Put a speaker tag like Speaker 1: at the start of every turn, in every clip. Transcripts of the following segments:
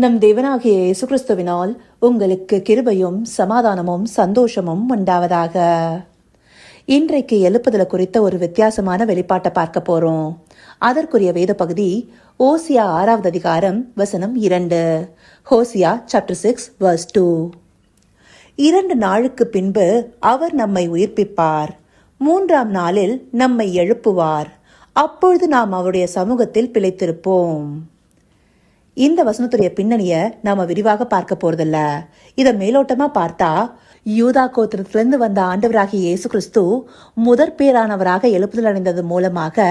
Speaker 1: நம் தேவனாகிய இயேசு கிறிஸ்துவினால் உங்களுக்கு கிருபையும் சமாதானமும் சந்தோஷமும் உண்டாவதாக. இன்றைக்கு எழுப்புதல குறித்த ஒரு வித்தியாசமான வெளிப்பாட்டை பார்க்க போறோம். அதற்குரிய வேத பகுதி ஓசியா ஆறாவது அதிகாரம் வசனம் இரண்டு. Hosea chapter six verse two இரண்டு நாளுக்கு பின்பு அவர் நம்மை உயிர்ப்பிப்பார். மூன்றாம் நாளில் நம்மை எழுப்புவார். அப்பொழுது நாம் அவருடைய சமூகத்தில் பிழைத்திருப்போம். இந்த வசனத்துடைய பின்னணிய நாம விரிவாக பார்க்க போறதில்ல. இத மேலோட்டமா பார்த்தா யூதா கோத்திரத்திலிருந்து வந்த ஆண்டவராகிய இயேசு கிறிஸ்து முதற் பேரானவராக எழுப்புதல் அடைந்தது மூலமாக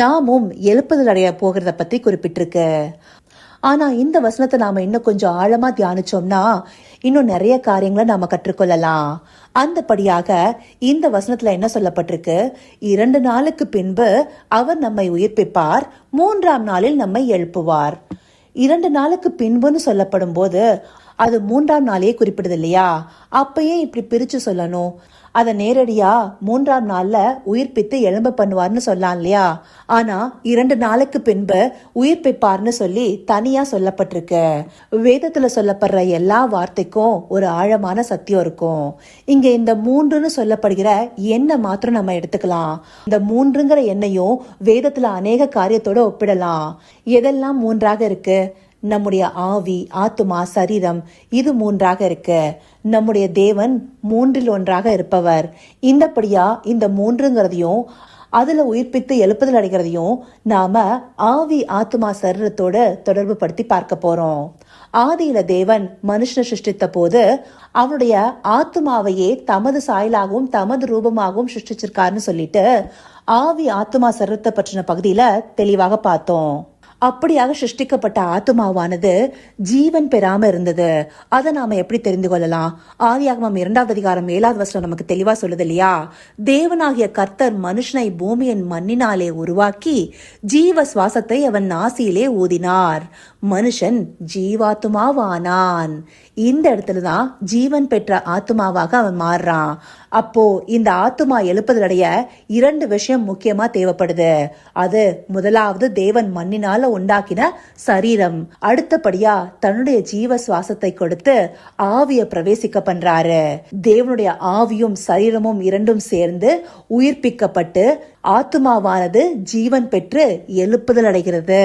Speaker 1: நாமும் எழுப்புதல் அடைய போகிறத பத்தி குறிப்பிட்டிருக்கு. ஆனா இந்த வசனத்தை நாம இன்னும் கொஞ்சம் ஆழமா தியானிச்சோம்னா இன்னும் நிறைய காரியங்களை நாம கற்றுக்கொள்ளலாம். அந்தபடியாக இந்த வசனத்துல என்ன சொல்லப்பட்டிருக்கு? இரண்டு நாளுக்கு பின்பு அவர் நம்மை உயிர்ப்பிப்பார் மூன்றாம் நாளில் நம்மை எழுப்புவார். இரண்டு நாளுக்கு பின்புன்னு சொல்லப்படும் போது அது மூன்றாம் நாளே குறிப்பிடுது இல்லையா அப்பயே இப்படி பிரிச்சு சொல்லணும். அதை நேரடியா மூன்றாம் நாள்ல உயிர்ப்பித்து எலும்ப பண்ணுவார்னு சொல்லலாம் இல்லையா? ஆனா இரண்டு நாளுக்கு பின்பு உயிர்ப்பிப்பார்னு சொல்லி தனியா சொல்லப்பட்டிருக்கு. வேதத்துல சொல்லப்படுற எல்லா வார்த்தைக்கும் ஒரு ஆழமான சத்தியம் இருக்கும். இங்க இந்த மூன்றுன்னு சொல்லப்படுகிற எண்ணெய் மாத்திரம் நம்ம எடுத்துக்கலாம். இந்த மூன்றுங்கிற எண்ணையும் வேதத்துல அநேக காரியத்தோட ஒப்பிடலாம். எதெல்லாம் மூன்றாக இருக்கு? நம்முடைய ஆவி ஆத்துமா சரீரம் இது மூன்றாக இருக்கு. நம்முடைய தேவன் மூன்றில் ஒன்றாக இருப்பவர். இந்தபடியா இந்த மூன்றுங்கிறதையும் அதுல உயிர்ப்பித்து எழுப்புதல் அடைகிறதையும் நாம ஆவி ஆத்துமா சரீரத்தோட தொடர்பு படுத்தி பார்க்க போறோம். ஆதியில தேவன் மனுஷனை சிருஷ்டித்த போது அவனுடைய ஆத்துமாவையே தமது சாயலாகவும் தமது ரூபமாகவும் சிருஷ்டிச்சிருக்காருன்னு சொல்லிட்டு ஆவி ஆத்துமா சரீரத்தை பற்றின பகுதியில தெளிவாக பார்த்தோம். அப்படியாக சிருஷ்டிக்கப்பட்ட ஆத்துமாவானது ஜீவன் பெறாம இருந்தது. அதை நாம எப்படி தெரிந்து கொள்ளலாம்? ஆதியாகமம் இரண்டாவது அதிகாரம் ஏழாவது வசனம் நமக்கு தெளிவா சொல்லுது இல்லையா? தேவனாகிய கர்த்தர் மனுஷனை பூமியின் மண்ணினாலே உருவாக்கி ஜீவ சுவாசத்தை அவன் நாசியிலே ஊதினார். மனுஷன் ஜீவாத்துமாவானான். இந்த இடத்துல தான் ஜீவன் பெற்ற ஆத்துமாவாக அவன் மாறுறான். அப்போ இந்த ஆத்துமா எழுப்பதடைய இரண்டு விஷயம் முக்கியமா தேவைப்படுது. அது முதலாவது தேவன் மண்ணினால உண்டாக்கின சரீரம். அடுத்தபடியா தன்னுடைய ஜீவ சுவாசத்தை கொடுத்து ஆவிய பிரவேசிக்க பண்றாரு. தேவனுடைய ஆவியும் சரீரமும் இரண்டும் சேர்ந்து உயிர்ப்பிக்கப்பட்டு ஆத்துமாவானது ஜீவன் பெற்று எழுப்புதல் அடைகிறது.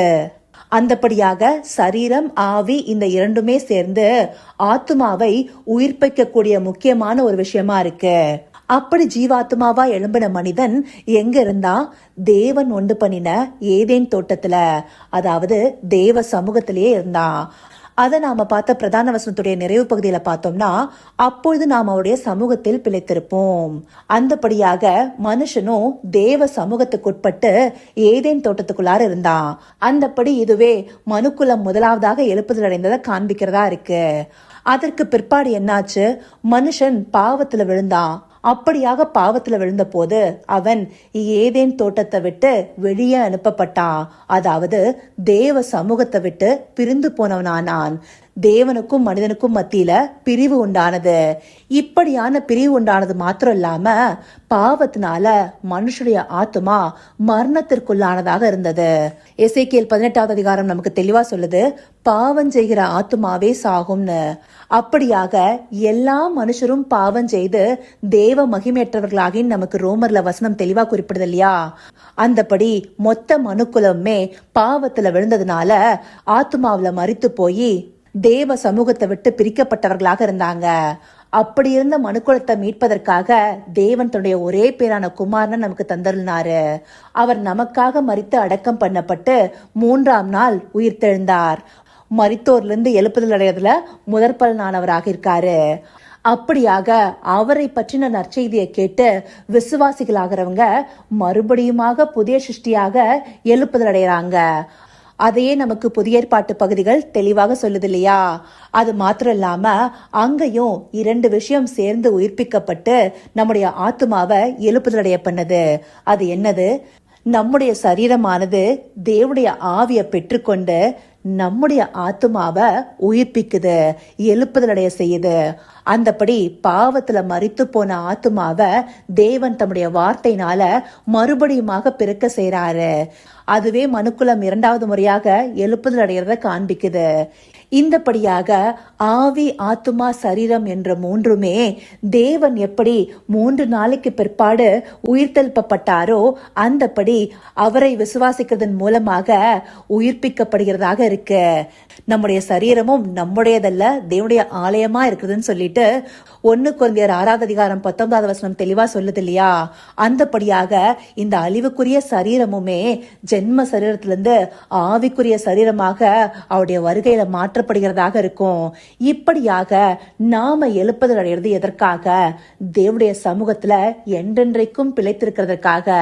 Speaker 1: அந்தபடியாக சரீரம் ஆவி இந்த இரண்டுமே சேர்ந்து ஆத்துமாவை உயிர்ப்பிக்கக்கூடிய முக்கியமான ஒரு விஷயமா இருக்கு. அப்படி ஜீவாத்மாவா எழும்பின மனிதன் எங்க இருந்தா? தேவன் ஒன்று பண்ணின ஏதேன் தோட்டத்துல. அதாவது தேவ சமூகத்திலேயே இருந்தான் அதை நாம பார்த்த பிரதான வசனத்துடைய நிறைவு பகுதியில பார்த்தோம்னா அப்பொழுது நாம் அவருடைய சமூகத்தில் பிழைத்திருப்போம். அந்தபடியாக மனுஷனும் தேவ சமூகத்துக்குட்பட்டு ஏதேன் தோட்டத்துக்குள்ளார இருந்தான் அந்தபடி இதுவே மனுக்குலம் முதலாவதாக எழுப்புதல் அடைந்ததை காண்பிக்கிறதா இருக்கு. அதற்கு பிற்பாடு என்னாச்சு? மனுஷன் பாவத்துல விழுந்தான். அப்படியாக பாவத்தில் விழுந்தபோது அவன் ஏதேன் தோட்டத்தை விட்டு வெளியே அனுப்பப்பட்டான் அதாவது தேவ சமூகத்தை விட்டு பிரிந்து போனவனானான். தேவனுக்கும் மனிதனுக்கும் மத்தியில பிரிவு உண்டானது. இப்படியான பிரிவு உண்டானது மாத்திரம் இல்லாம பாவத்தினால மனுஷனுடைய ஆத்துமா மரணத்திற்குள்ளானதாக இருந்தது. எசைக்கியல் பதினெட்டாவது அதிகாரம் நமக்கு தெளிவா சொல்லுது பாவம் செய்கிற ஆத்துமாவே சாகும்னு. அப்படியாக எல்லா மனுஷரும் பாவம் செய்து தேவ மகிமையற்றவர்களாகி நமக்கு ரோமர்ல வசனம் தெளிவா குறிப்பிடுது இல்லையா? அந்தபடி மொத்த மனுக்குலமே பாவத்துல விழுந்ததுனால ஆத்மாவில மறித்து போய் தேவ சமூகத்தை விட்டு பிரிக்கப்பட்டவர்களாக இருந்தாங்க. அப்படி இருந்த மனுக்குலத்தை மீட்பதற்காக தேவன் தன்னுடைய ஒரே பேரான குமாரனை நமக்கு தந்தருளினாரு. அவர் நமக்காக மறித்து அடக்கம் பண்ணப்பட்டு மூன்றாம் நாள் உயிர்த்தெழுந்தார். மரித்தோர்லேருந்து எழுப்புதல் அடையதுல முதற் பலனானவராக இருக்காரு. அப்படியாக அவரை பற்றின நற்செய்தியை கேட்டு விசுவாசிகளாகிறவங்க மறுபடியுமாக புதிய சிருஷ்டியாக எழுப்புதல் அடைகிறாங்க அதையே நமக்கு புதிய ஏற்பாட்டு பகுதிகள் தெளிவாக சொல்லுது இல்லையா அது மாத்திரம் இல்லாம அங்கேயும் இரண்டு விஷயம் சேர்ந்து உயிர்ப்பிக்கப்பட்டு நம்முடைய ஆத்மாவை எழுப்புதலடைய பண்ணது. அது என்னது? நம்முடைய சரீரமானது தேவனுடைய ஆவியை பெற்றுக்கொண்டு நம்முடைய ஆத்துமாவை உயிர்ப்பிக்குது எழுப்புதலடைய செய்யுது. அந்தபடி பாவத்துல மறித்து போன ஆத்துமாவை தேவன் தம்முடைய வார்த்தையினால மறுபடியுமாக பிறக்க செய்யறாரு அதுவே மனுக்குலம் இரண்டாவது முறையாக எழுப்புதல் அடைகிறத காண்பிக்குது. இந்தபடியாக ஆவி ஆத்துமா சரீரம் என்ற மூன்றுமே தேவன் எப்படி மூன்று நாளைக்கு பிற்பாடு உயிர்த்தெழுப்பப்பட்டாரோ அந்தபடி அவரை விசுவாசிக்கிறதன் மூலமாக உயிர்ப்பிக்கப்படுகிறதாக இருக்கு. நம்முடைய சரீரமும் நம்முடையதல்ல தேவனுடைய ஆலயமா இருக்குதுன்னு சொல்லிட்டு ஒன்னு குழந்தையர் ஆறாவது அதிகாரம் பத்தொன்பதாவது வசனம் தெளிவா சொல்லுது இல்லையா? அந்தபடியாக இந்த அழிவுக்குரிய சரீரமுமே ஜென்ம சரீரத்திலிருந்து ஆவிக்குரிய சரீரமாக அவருடைய வருகையில மாற்றப்படுகிறதாக இருக்கும். இப்படியாக நாம எழுப்புதல் அடைகிறது எதற்காக? தேவடைய சமூகத்துல என்றென்றைக்கும் பிழைத்திருக்கிறதற்காக.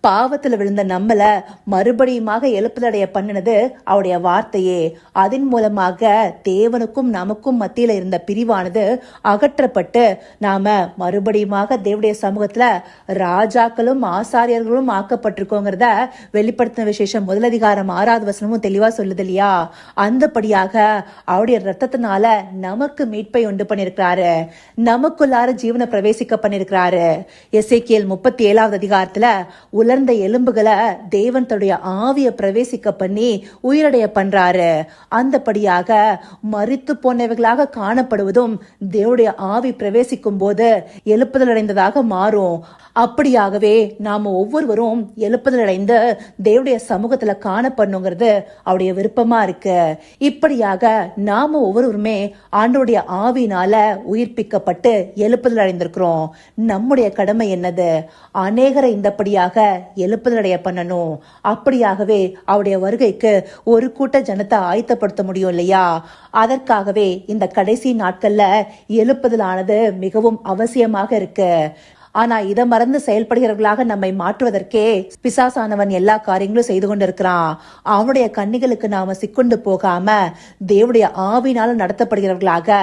Speaker 1: பாவத்தில் விழுந்த நம்மள மறுபடியுமாக எழுப்புதல் அடைய பண்ணினது அவருடைய வார்த்தையே. அதன் மூலமாக தேவனுக்கும் நமக்கும் மத்தியில் இருந்த பிரிவானது அகற்றப்பட்டு நாம மறுபடியுமாக தேவடைய சமூகத்துல ராஜாக்களும் ஆசாரியர்களும் ஆக்கப்பட்டிருக்கோங்கிறத வெளிப்படுத்தின விசேஷம் முதலதிகாரம் ஆறாவது வசனமும் தெளிவா சொல்லுது இல்லையா? அந்தபடியாக அவருடைய ரத்தத்தினால நமக்கு மீட்பை உண்டு பண்ணிருக்கிறாரு. நமக்குள்ளார ஜீவனை பிரவேசிக்க பண்ணிருக்கிறாரு. எஸ்ஐகேஎல் முப்பத்தி ஏழாவது அதிகாரத்துல உலர்ந்த எலும்புகளை தேவன் தன்னுடைய ஆவிய பிரவேசிக்க பண்ணி உயிரடைய பண்றாரு. அந்தபடியாக மறித்து போனவைகளாக காணப்படுவதும் தேவனுடைய ஆவி பிரவேசிக்கும் போது எழுப்புதல் அடைந்ததாக மாறும். அப்படியாகவே நாம ஒவ்வொருவரும் எழுப்புதல் அடைந்து தேவடைய சமூகத்துல காணப்படணுங்கிறது அவருடைய விருப்பமா இருக்கு. இப்படியாக நாம ஒவ்வொருவருமே ஆண்டோடைய ஆவினால உயிர்ப்பிக்கப்பட்டு எழுப்புதல் அடைந்திருக்கிறோம் நம்முடைய கடமை என்னது? அநேகரை இந்தபடியாக எழுப்புதல் அடைய பண்ணணும். அப்படியாகவே அவருடைய வருகைக்கு ஒரு கூட்ட ஜனத்தை ஆயத்தப்படுத்த முடியும் இல்லையா? அதற்காகவே இந்த கடைசி நாட்கள்ல எழுப்புதலானது மிகவும் அவசியமாக இருக்கு. ஆனா இதை மறந்து செயல்படுகிறவர்களாக நம்மை மாற்றுவதற்கே பிசாசானவன் எல்லா காரியங்களும் செய்து கொண்டிருக்கிறான் அவனுடைய கண்ணிகளுக்கு நாம சிக்குண்டு போகாம தேவனுடைய ஆவினால நடத்தப்படுகிறவர்களாக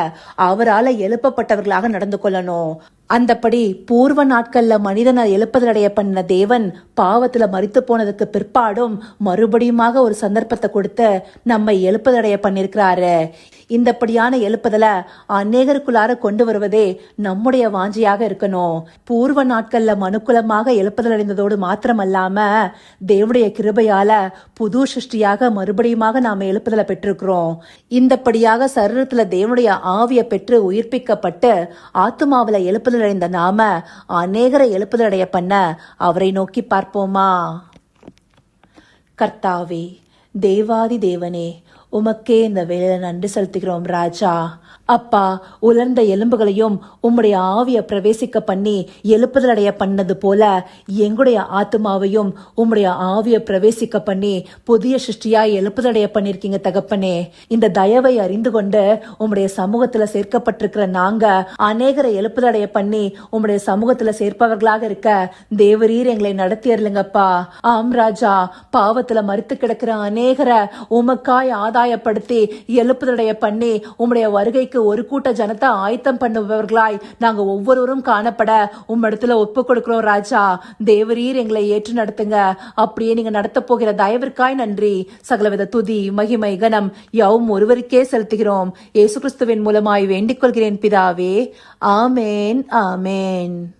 Speaker 1: அவரால் எழுப்பப்பட்டவர்களாக நடந்து கொள்ளணும். அந்தப்படி பூர்வ நாட்கள்ல மனிதனை எழுப்பதடைய பண்ண தேவன் பாவத்துல மறித்து போனதுக்கு பிற்பாடும் மறுபடியுமாக ஒரு சந்தர்ப்பத்தை கொடுத்து நம்மை எழுப்பதடைய பண்ணிருக்கிறாரு இந்தப்படியான எழுப்புதல அநேகருக்குள்ளார கொண்டு வருவதே நம்முடைய வாஞ்சியாக இருக்கணும். பூர்வ நாட்கள்ல மனுக்குலமாக எழுப்புதல் அடைந்ததோடு மாத்திரமல்லாம தேவனுடைய கிருபையால புது சிருஷ்டியாக மறுபடியுமாக நாம எழுப்புதலை பெற்றிருக்கிறோம். இந்தப்படியாக சரீரத்துல தேவனுடைய ஆவியை பெற்று உயிர்ப்பிக்கப்பட்டு ஆத்மாவில எழுப்புதல் எழுப்புதலடைந்த நாம அநேகரை எழுப்புதலடைய பண்ண அவரை நோக்கி பார்ப்போமா? கர்த்தாவே தேவாதி தேவனே உமக்கே இந்த வேலையில நன்றி செலுத்துகிறோம் ராஜா. அப்பா உலர்ந்த எலும்புகளையும் உம்முடைய ஆவிய பிரவேசிக்க பண்ணி எழுப்புதலடைய பண்ணது போல எங்களுடைய ஆத்மாவையும் உம்முடைய ஆவிய பிரவேசிக்க பண்ணி புதிய சிருஷ்டியாய் எழுப்புதலடைய பண்ணிருக்கீங்க தகப்பனே. இந்த தயவை அறிந்து கொண்டு உம்முடைய சமூகத்துல சேர்க்கப்பட்டிருக்கிற நாங்க அநேகரை எழுப்புதலடைய பண்ணி உம்முடைய சமூகத்துல சேர்ப்பவர்களாக இருக்க தேவரீர் எங்களை நடத்தியர்லுங்கப்பா ஆம் ராஜா பாவத்துல மறுத்து கிடக்கிற அநேகரை உமக்காய் ஆதாயப்படுத்தி எழுப்புதடைய பண்ணி உம்முடைய வருகைக்கு ஒரு கூட்ட ஜனத்தை ஆயத்தம் பண்ணுபவர்களாய் நாங்க ஒவ்வொருவரும் காணப்பட உம்மிடத்துல ஒப்பு கொடுக்கிறோம் ராஜா. தேவரீர் எங்களை ஏற்று நடத்துங்க. அப்படியே நீங்க நடத்த போகிற தயவிற்காய் நன்றி. சகலவித துதி மகிமை கனம் யாவும் ஒருவருக்கே செலுத்துகிறோம். இயேசு கிறிஸ்துவின் மூலமாய் வேண்டிக் கொள்கிறேன் பிதாவே. ஆமேன் ஆமேன்.